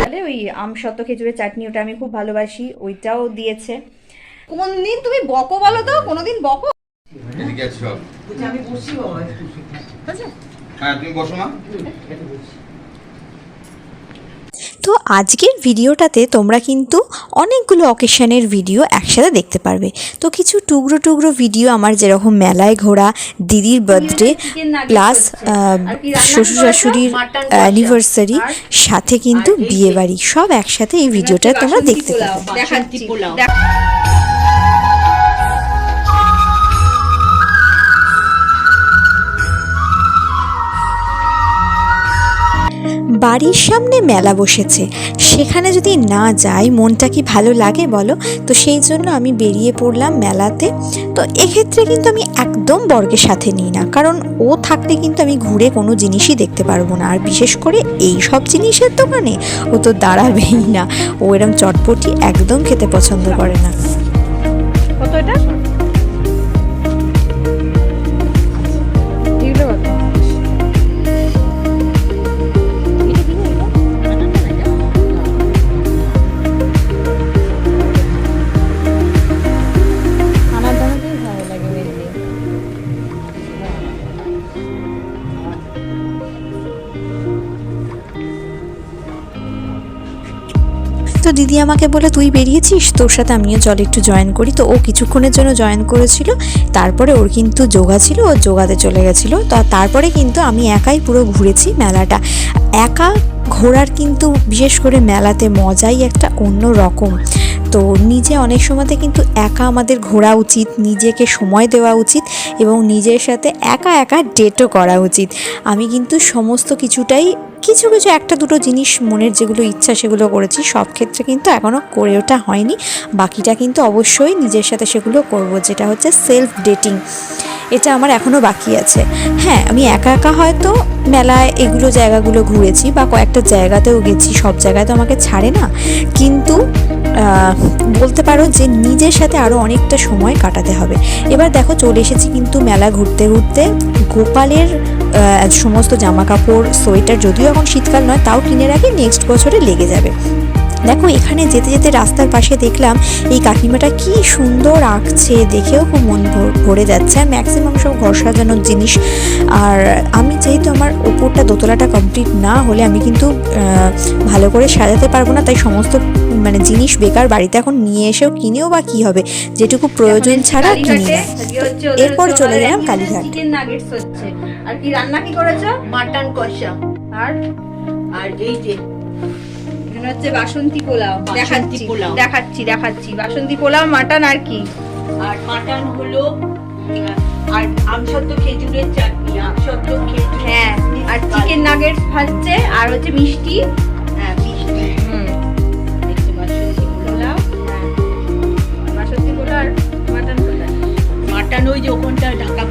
তাহলে ওই আমসত্ত্ব খেজুরের চাটনি ওটা আমি খুব ভালোবাসি ওইটাও দিয়েছে। কোনদিন তুমি বকো বলো তো কোনোদিন বকো। আছে সব হ্যাঁ তুমি বসো মা। তো আজকের ভিডিওটাতে তোমরা কিন্তু অনেকগুলো অকেশনের ভিডিও একসাথে দেখতে পারবে। তো কিছু টুকরো টুকরো ভিডিও আমার যেরকম মেলায় ঘোরা দিদির বার্থডে প্লাস শ্বশুর শাশুড়ির অ্যানিভার্সারি সাথে কিন্তু বিয়েবাড়ি সব একসাথে এই ভিডিওটা তোমরা দেখতে পাবে বাড়ির সামনে মেলা বসেছে। সেখানে যদি না যাই, মনটা কি ভালো লাগে বলো? তো সেই জন্য আমি বেরিয়ে পড়লাম মেলাতে। তো এক্ষেত্রে কিন্তু আমি একদম বর্গের সাথে নিই না। কারণ ও থাকলে কিন্তু আমি ঘুরে কোনো জিনিসই দেখতে পারব না। আর বিশেষ করে এই সব জিনিসের দোকানে ও তো দাঁড়াবেই না। ও এরম চটপটি একদম খেতে পছন্দ করে না। কত এটা? তো দিদি আমাকে বলে, তুই বেরিয়েছিস? তোর সাথে আমিও চল একটু জয়েন করি। তো ও কিছুক্ষণের জন্য জয়েন করেছিল। তারপরে ওর কিন্তু যোগা ছিল, ও যোগাতে চলে গেছিল। তো তারপরে কিন্তু আমি একাই পুরো ঘুরেছি মেলাটা। একা ঘোরার কিন্তু বিশেষ করে মেলাতে মজাই একটা অন্য রকম। তো নিজে অনেক সময়তে কিন্তু একা আমাদের ঘোরা উচিত, নিজেকে সময় দেওয়া উচিত। এবং নিজের সাথে একা একা ডেটও করা উচিত। আমি কিন্তু সমস্ত কিছুটাই, কিছু কিছু একটা দুটো জিনিস মনের যেগুলো ইচ্ছা সেগুলো করেছি, সব ক্ষেত্রে কিন্তু এখনও করে ওঠা হয়নি। বাকিটা কিন্তু অবশ্যই নিজের সাথে সেগুলো করব, যেটা হচ্ছে সেলফ ডেটিং এটা আমার এখনও বাকি আছে। হ্যাঁ আমি একা একা হয়তো মেলায় এগুলো জায়গাগুলো ঘুরেছি বা কয়েকটা জায়গাতেও গেছি, সব জায়গায় তো আমাকে ছাড়ে না। কিন্তু বলতে পারো যে নিজের সাথে আরও অনেকটা সময় কাটাতে হবে। এবার দেখো চলে এসেছি কিন্তু মেলা ঘুরতে ঘুরতে। গোপালের সমস্ত জামা কাপড় সোয়েটার, যদিও এখন শীতকাল নয়, তাও কিনে রাখি নেক্সট বছরে লেগে যাবে। দেখো এখানে যেতে যেতে রাস্তার পাশে দেখলাম এই কাকিমাটা কি সুন্দর আঁকছে। দেখেও খুব মন ভরে যাচ্ছে। আর ম্যাক্সিমাম সব ঘর সাজানোর জিনিস। আর আমি যেহেতু আমার ওপরটা দোতলাটা কমপ্লিট না হলে আমি কিন্তু ভালো করে সাজাতে পারব না। তাই সমস্ত মানে জিনিস বেকার বাড়িতে এখন নিয়ে এসেও কিনেও বা কি হবে? যেটুকু প্রয়োজন ছাড়া কিনি এরপর চলে গেলাম কালীঘাট। আর কি রান্না কি করেছ? মাটন কষা। আর? আর এই যে হচ্ছে বাসন্তী পোলাও। দেখাচ্ছি পোলাও। দেখাচ্ছি দেখাচ্ছি। বাসন্তী পোলাও মাটন আর কি? আর মাটন হলো আর আমসত্ব খেজুরের চাটনি আমসত্ব খেজুর হ্যাঁ আর চিকেন নাগেটস ভাজছে আর হচ্ছে মিষ্টি। হ্যাঁ মিষ্টি। হুম। বাসন্তী পোলাও পোলাও। হ্যাঁ। আর মাটন মাটন ওই যে ওখানটা ঢাকা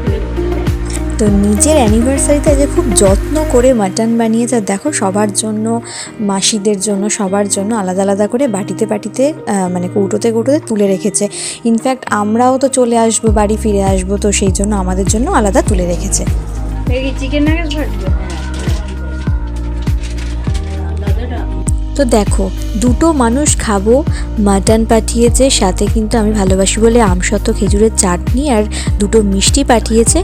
তো নিজের অ্যানিভার্সারিতে যে খুব যত্ন করে মাটন বানিয়েছে দেখো সবার জন্য, মাসিদের জন্য, সবার জন্য আলাদা আলাদা করে বাটিতে বাটিতে মানে কৌটোতে কৌটোতে তুলে রেখেছে। ইনফ্যাক্ট আমরাও তো চলে আসব, বাড়ি ফিরে আসব, তো সেই জন্য আমাদের জন্য আলাদা তুলে রেখেছে। চিকেন নাগেটস ভাজবে? তো দেখো, দুটো মানুষ খাব মাটন পাঠিয়েছে, সাথে কিন্তু আমি ভালোবাসি বলে আমসত্ত্ব খেজুরের চাটনি আর দুটো মিষ্টি পাঠিয়েছে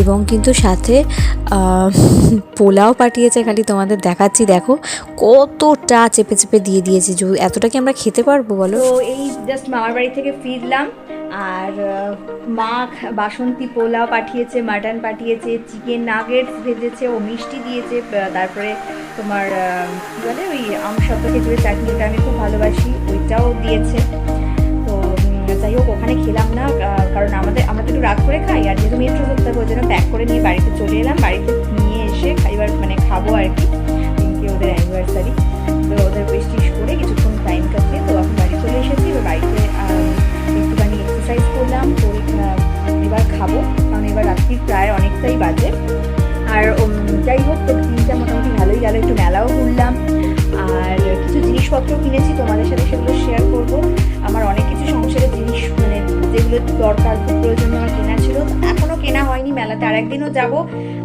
এবং কিন্তু সাথে পোলাও পাঠিয়েছে খালি তোমাদের দেখাচ্ছি, দেখো কতটা চেপে চেপে দিয়ে দিয়েছে এতটা কি আমরা খেতে পারব বলো? তো এই জাস্ট মামার বাড়ি থেকে ফিরলাম আর মা বাসন্তী পোলাও পাঠিয়েছে মাটন পাঠিয়েছে চিকেন নাগেটস ভেজেছে, ও মিষ্টি দিয়েছে তারপরে তোমার কী বলে ওই আমসত্ত্ব খেজুরের চাটনিটা আমি খুব ভালোবাসি, ওইটাও দিয়েছে। তো যাই হোক, ওখানে খেলাম না কারণ আমাদের, আমরা তো একটু রাগ করে খাই, আর যেহেতু মেট্রো ধরতে হবে, ওই জন্য প্যাক করে নিয়ে বাড়িতে চলে এলাম, বাড়িতে নিয়ে এসে খাইবার মানে খাব আর কি ওদের অ্যানিভার্সারি তো ওদের বেশ করে কিছুক্ষণ সাথে আরেকদিনও যাব।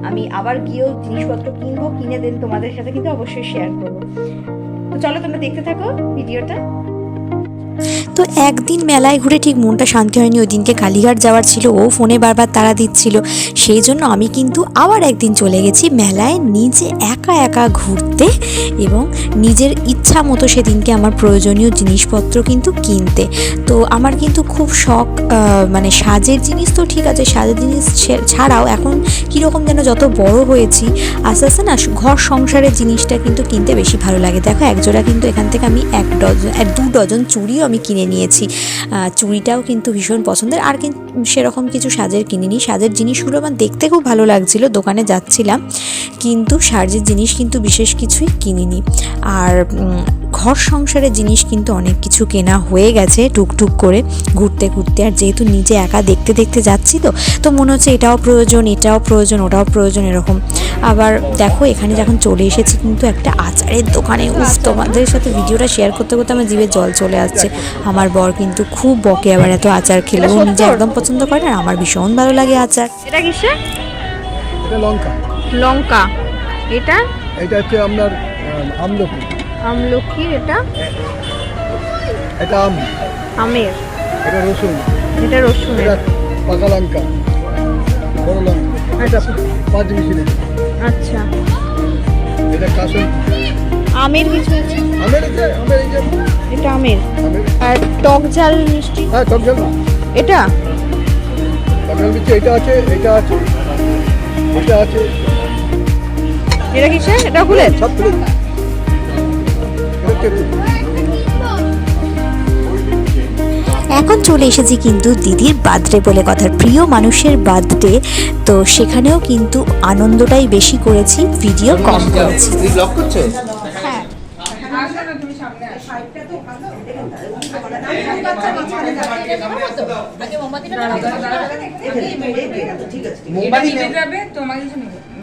আমি আবার গিয়েও জিনিসপত্র কিনবো, কিনে দেন তোমাদের সাথে কিন্তু অবশ্যই শেয়ার করব। তো চলো তোমরা দেখতে থাকো ভিডিওটা। তো একদিন মেলায় ঘুরে ঠিক মনটা শান্তি হয়নি, ওই দিনকে কালীঘাট যাওয়ার ছিল, ও ফোনে বারবার তারা দিচ্ছিল। সেই জন্য আমি কিন্তু আবার একদিন চলে গেছি মেলায়, নিজে একা একা ঘুরতে এবং নিজের ইচ্ছা মতো সেদিনকে আমার প্রয়োজনীয় জিনিসপত্র কিন্তু কিনতে। তো আমার কিন্তু খুব শখ মানে সাজের জিনিস তো ঠিক আছে, সাজের জিনিস ছাড়াও এখন কীরকম যেন যত বড় হয়েছি, আস্তে আস্তে না ঘর সংসারের জিনিসটা কিন্তু কিনতে বেশি ভালো লাগে। দেখো একজোড়া কিন্তু এখান থেকে আমি এক ডজন দু ডজন চুড়িও আমি কিনে নিয়েছি। চুড়িটাও কিন্তু ভীষণ পছন্দের। আর কিন্তু সেরকম কিছু সাজের কিনিনি। সাজের জিনিসগুলো আমার দেখতে খুব ভালো লাগছিল, দোকানে যাচ্ছিলাম। কিন্তু সাজের জিনিস কিন্তু বিশেষ কিছুই কিনিনি। আর ঘর সংসারের জিনিস কিন্তু অনেক কিছু কেনা হয়ে গেছে টুকটুক করে ঘুরতে ঘুরতে। আর যেহেতু নিজে একা দেখতে দেখতে যাচ্ছি তো তো মনে হচ্ছে এটাও প্রয়োজন এটাও প্রয়োজন ওটাও প্রয়োজন এরকম। আবার দেখো এখানে যখন চলে এসেছি কিন্তু একটা আচারের দোকানে উফ তোমাদের সাথে ভিডিওটা শেয়ার করতে করতে আমার জিভে জল চলে আসছে। আমার বর কিন্তু খুব বকে আবার এত আচার খেলে। ও নিজে একদম পছন্দ করে আর আমার ভীষণ ভালো লাগে আচার। এটা কিসে এটা লঙ্কা। লঙ্কা। এটা? এটা হচ্ছে আপনার আমলকি। আমলকি এটা? এটা আম। আমের। এটা রসুন। এটা রসুন এটা পাকা লঙ্কা। বড় লঙ্কা। এটা পাঁচ মিশিয়ে আচ্ছা। এটা কাসুন আমের কিছু আছে? আমের যে আমের এই যে। এটা আমের। আমের। আর টক ঝাল মিষ্টি? হ্যাঁ টক ঝাল। এটা? টক ঝাল মিষ্টি এটা আছে এটা আছে। এটা আছে। এটা কিসে এটা সব। এখন চলে এসেছি কিন্তু দিদির বার্থডে বলে কথার প্রিয় মানুষের বার্থডে তো সেখানেও কিন্তু আনন্দটাই বেশি করেছি ভিডিও কম করেছি। তুমি ব্লগ করছ? মোমবাতি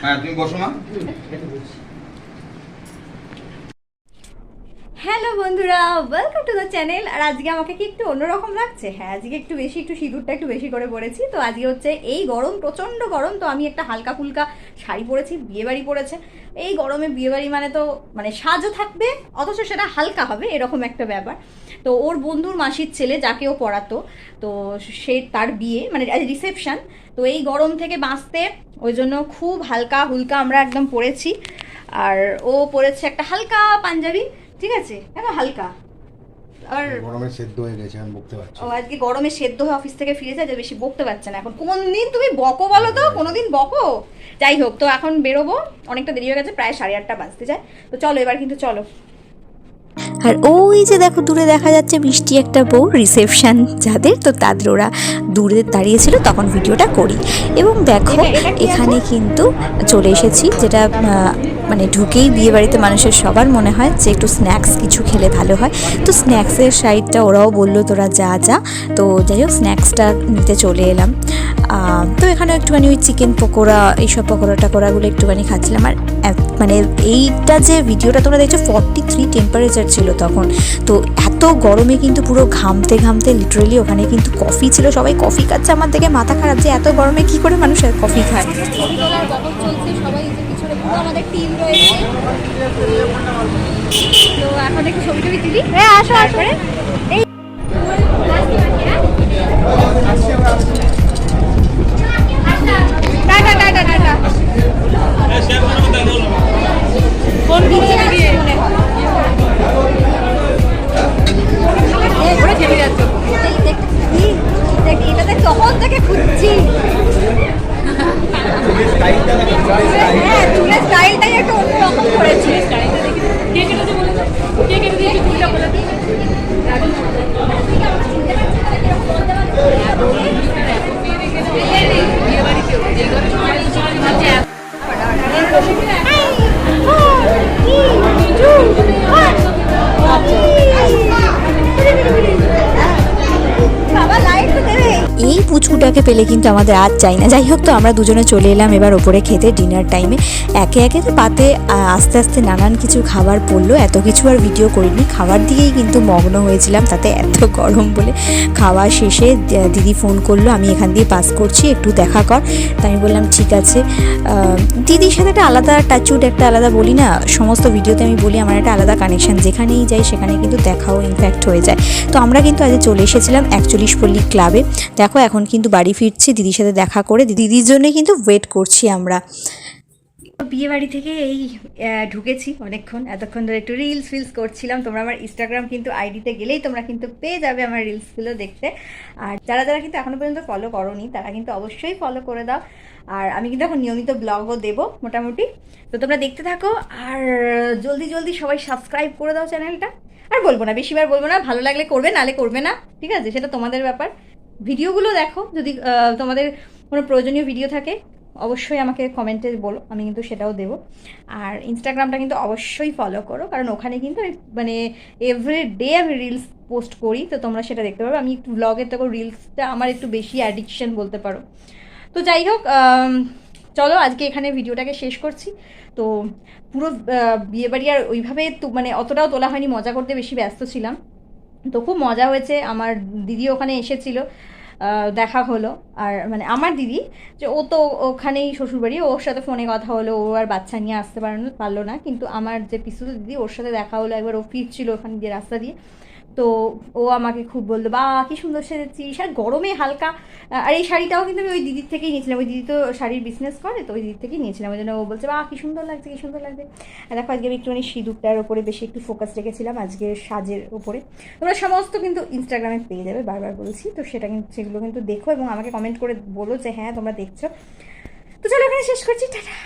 হ্যাঁ তুমি বসো মা বন্ধুরা ওয়েলকাম টু দ্য চ্যানেল আর আজকে আমাকে কি একটু অন্যরকম লাগছে? হ্যাঁ আজকে একটু বেশি, একটু সিঁদুরটা একটু বেশি করে পরেছি। তো আজকে হচ্ছে এই গরম, প্রচণ্ড গরম। তো আমি একটা হালকা ফুলকা শাড়ি পরেছি, বিয়েবাড়ি পরেছে। এই গরমে বিয়েবাড়ি মানে তো মানে সাজও থাকবে, অথচ সেটা হালকা হবে, এরকম একটা ব্যাপার। তো ওর বন্ধুর মাসির ছেলে যাকে ও পড়াতো, তো সে তার বিয়ে মানে রিসেপশন তো এই গরম থেকে বাঁচতে, ওই জন্য খুব হালকা হুলকা আমরা একদম পরেছি। আর ও পরেছে একটা হালকা পাঞ্জাবি। ঠিক আছে? এখন হালকা। আর গরমে সেদ্ধ হয়ে গেছে আমি বকতে পারছি ও আজকে গরমে সেদ্ধ হয়ে অফিস থেকে ফিরে যায় যে বেশি বকতে পারছে না এখন। কোন দিন তুমি বকো বলো তো? কোনোদিন বকো? যাই হোক তো এখন বেরোবো। অনেকটা দেরি হয়ে গেছে প্রায় সাড়ে আটটা বাজতে যায়। তো চলো এবার কিন্তু চলো। আর ওই যে দেখো দূরে দেখা যাচ্ছে মিষ্টি একটা বউ রিসেপশন যাদের তো তাদের ওরা দূরে দাঁড়িয়েছিল তখন ভিডিওটা করি। এবং দেখো এখানে কিন্তু চলে এসেছি যেটা মানে ঢুকেই বিয়ে বাড়িতে মানুষের সবার মনে হয় যে একটু স্ন্যাক্স কিছু খেলে ভালো হয়। তো স্ন্যাক্সের সাইডটা ওরাও বলল তোরা যা যা। তো যাই হোক স্ন্যাক্সটা নিতে চলে এলাম। তো এখানে একটুখানি ওই চিকেন পকোড়া এইসব পকোড়া টাকোড়াগুলো একটুখানি খাচ্ছিলাম। আর মানে এইটা যে ভিডিওটা তোমরা দেখছ ফর্টি থ্রি টেম্পারেচার ছিল। তখন। তো এত গরমে কিন্তু পুরো ঘামতে ঘামতে লিটারেলি ওখানে কিন্তু কফি ছিল। সবাই কফি খাচ্ছে আমার থেকে মাথা খারাপ যে এত গরমে কি করে মানুষ কফি খায়? আমাদের টিম রয়েছে তো এখন একটু ছবি টবি তুলি হ্যাঁ আসো আসো এই টাটা টাটা টাটা কোন দিকে তোমাদের তখন থেকে খুঁজছি। হ্যাঁ চুলের স্টাইলটাই একটু অন্যরকম করেছি। কেটেছে বলে কে কেটে দিয়েছে চুলটা বলে তোমাকে পেলে কিন্তু আমাদের আর চাই না। যাই হোক তো, আমরা দুজনে চলে এলাম এবার ওপরে খেতে ডিনার টাইমে একে একে পাতে আস্তে আস্তে নানান কিছু খাবার পড়ল। এত কিছু আর ভিডিও করিনি। খাবার দিয়েই কিন্তু মগ্ন হয়েছিলাম, তাতে এত গরম বলে। খাওয়া শেষে দিদি ফোন করল, আমি এখান দিয়ে পাস করছি, একটু দেখা কর। তো আমি বললাম, ঠিক আছে। দিদির সাথে একটা আলাদা টাচুট একটা আলাদা বলি না, সমস্ত ভিডিওতে আমি বলি, আমার একটা আলাদা কানেকশন যেখানেই যাই, সেখানে কিন্তু দেখাও ইনফ্যাক্ট হয়ে যায়। তো আমরা কিন্তু আজ চলে এসেছিলাম একচল্লিশ পল্লী ক্লাবে দেখো, এখন কিন্তু বাড়ি ফিরছি, দিদির সাথে দেখা করে, দিদির জন্য কিন্তু ওয়েট করছি আমরা। বিয়ে বাড়ি থেকে এই ঢুকেছি অনেকক্ষণ। এতক্ষণ ধরে একটু রিলস ফিলস করছিলাম। তোমরা আমার ইনস্টাগ্রাম কিন্তু আইডিতে গেলেই তোমরা কিন্তু পেয়ে যাবে আমার রিলসগুলো দেখতে। আর যারা যারা কিন্তু এখনও পর্যন্ত ফলো করোনি, তারা কিন্তু অবশ্যই ফলো করে দাও। আর আমি কিন্তু এখন নিয়মিত ব্লগও দেবো মোটামুটি। তো তোমরা দেখতে থাকো, আর জলদি জলদি সবাই সাবস্ক্রাইব করে দাও চ্যানেলটা আর বলব না, বেশিবার বলব না, ভালো লাগলে করবে, নালে করবে না। ঠিক আছে? সেটা তোমাদের ব্যাপার। ভিডিওগুলো দেখো, যদি তোমাদের কোনো প্রয়োজনীয় ভিডিও থাকে, অবশ্যই আমাকে কমেন্টে বলো, আমি কিন্তু সেটাও দেবো। আর ইনস্টাগ্রামটা কিন্তু অবশ্যই ফলো করো, কারণ ওখানে কিন্তু মানে এভরি ডে আমি রিলস পোস্ট করি, তো তোমরা সেটা দেখতে পারবে। আমি একটু ব্লগের থেকে রিলসটা আমার একটু বেশি অ্যাডিকশন বলতে পারো। তো যাই হোক চলো আজকে এখানে ভিডিওটাকে শেষ করছি। তো পুরো বিয়েবাড়ি আর ওইভাবে মানে অতটাও তোলা হয়নি, মজা করতে বেশি ব্যস্ত ছিলাম। তো খুব মজা হয়েছে। আমার দিদি ওখানে এসেছিল দেখা হলো। আর মানে আমার দিদি, যে ও তো ওখানেই শ্বশুরবাড়ি, ওর সাথে ফোনে কথা হলো, ও আর বাচ্চা নিয়ে আসতে পারল না কিন্তু আমার যে পিসুতো দিদি, ওর সাথে দেখা হলো, একবার ও ফিরছিল ওখানে দিয়ে রাস্তা দিয়ে। তো ও আমাকে খুব বলল বা কি সুন্দর সেজেছিস, আর গরমে হালকা। আর এই শাড়িটাও কিন্তু আমি ওই দিদির থেকেই নিয়েছিলাম। ওই দিদি তো শাড়ির বিজনেস করে, তো ওই দিদির থেকেই নিয়েছিলাম। ওই জন্য ও বলছে বা কি সুন্দর লাগছে, কি সুন্দর লাগছে। আর দেখো, আজকে আমি একটুখানি সিঁদুরটার ওপরে বেশি একটু ফোকাস রেখেছিলাম আজকের সাজের ওপরে তোমরা সমস্ত কিন্তু ইনস্টাগ্রামে পেয়ে যাবে, বারবার বলছি। তো সেটা কিন্তু, সেগুলো কিন্তু দেখো এবং আমাকে কমেন্ট করে বলো যে হ্যাঁ তোমরা দেখছ। তো চলো এখানে শেষ করছি, টাটা।